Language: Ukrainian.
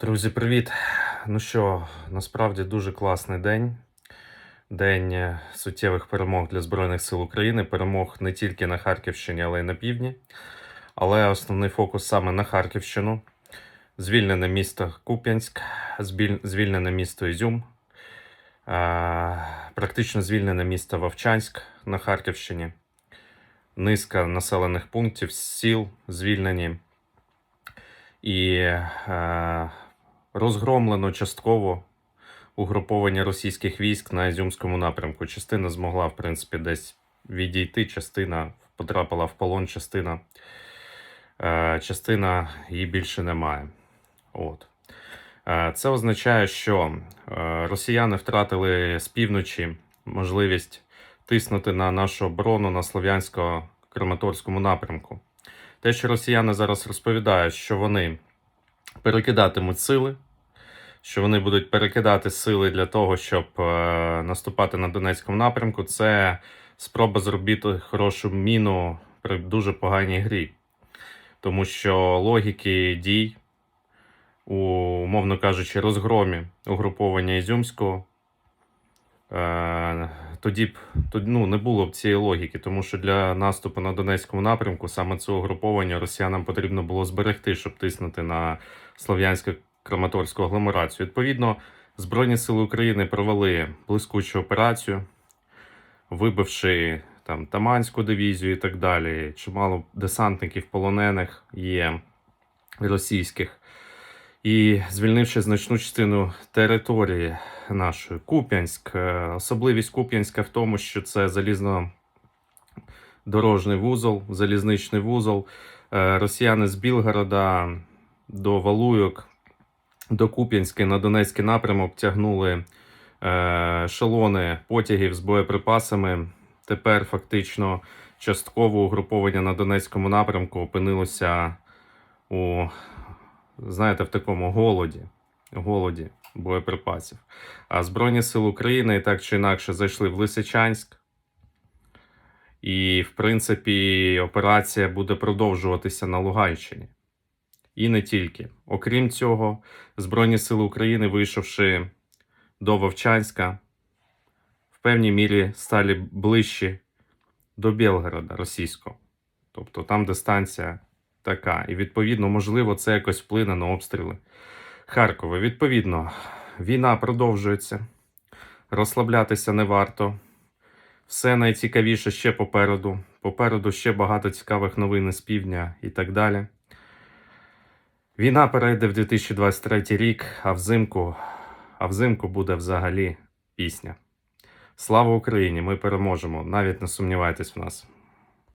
Друзі, привіт! Ну що, насправді дуже класний день. День е, суттєвих перемог для Збройних сил України. Перемог не тільки на Харківщині, але й на півдні. Але основний фокус саме на Харківщину. Звільнене місто Куп'янськ, звільнене місто Ізюм, практично звільнене місто Вовчанськ на Харківщині. Низка населених пунктів, сіл звільнені. І е, розгромлено частково угруповання російських військ на Ізюмському напрямку. Частина змогла, в принципі, десь відійти, частина потрапила в полон, частина, е, частина її більше немає. От. Е, Це означає, що е, росіяни втратили з півночі можливість тиснути на нашу оборону на Слов'янсько-Краматорському напрямку. Те, що росіяни зараз розповідають, що вони перекидатимуть сили, що вони будуть перекидати сили для того, щоб е, наступати на Донецькому напрямку, це спроба зробити хорошу міну при дуже поганій грі. Тому що логіки дій у, умовно кажучи, розгромі угруповання Ізюмського. Е, тоді б ну, не було б цієї логіки, тому що для наступу на Донецькому напрямку саме це угруповання росіянам потрібно було зберегти, щоб тиснути на слов'янсько краматорську агломерацію. Відповідно, Збройні Сили України провели блискучу операцію, вибивши там Таманську дивізію і так далі. Чимало десантників полонених є російських. І звільнивши значну частину території нашої Куп'янськ. Е, Особливість Куп'янська в тому, що це залізнодорожний вузол, залізничний вузол. Е, Росіяни з Білгорода до Валуйок, до Куп'янська на Донецький напрямок тягнули е, ешелони потягів з боєприпасами. Тепер фактично частково угруповання на Донецькому напрямку опинилося у, знаєте, в такому голоді. голоді боєприпасів. А Збройні Сили України так чи інакше зайшли в Лисичанськ. І, в принципі, операція буде продовжуватися на Луганщині. І не тільки. Окрім цього, Збройні Сили України, вийшовши до Вовчанська, в певній мірі стали ближче до Білгорода російського. Тобто там дистанція така. І, відповідно, можливо, це якось вплине на обстріли Харкова. Відповідно, війна продовжується. Розслаблятися не варто. Все найцікавіше ще попереду. Попереду ще багато цікавих новин із півдня і так далі. Війна перейде в 2023 рік, а взимку, а взимку буде взагалі пісня. Слава Україні! Ми переможемо! Навіть не сумнівайтесь в нас.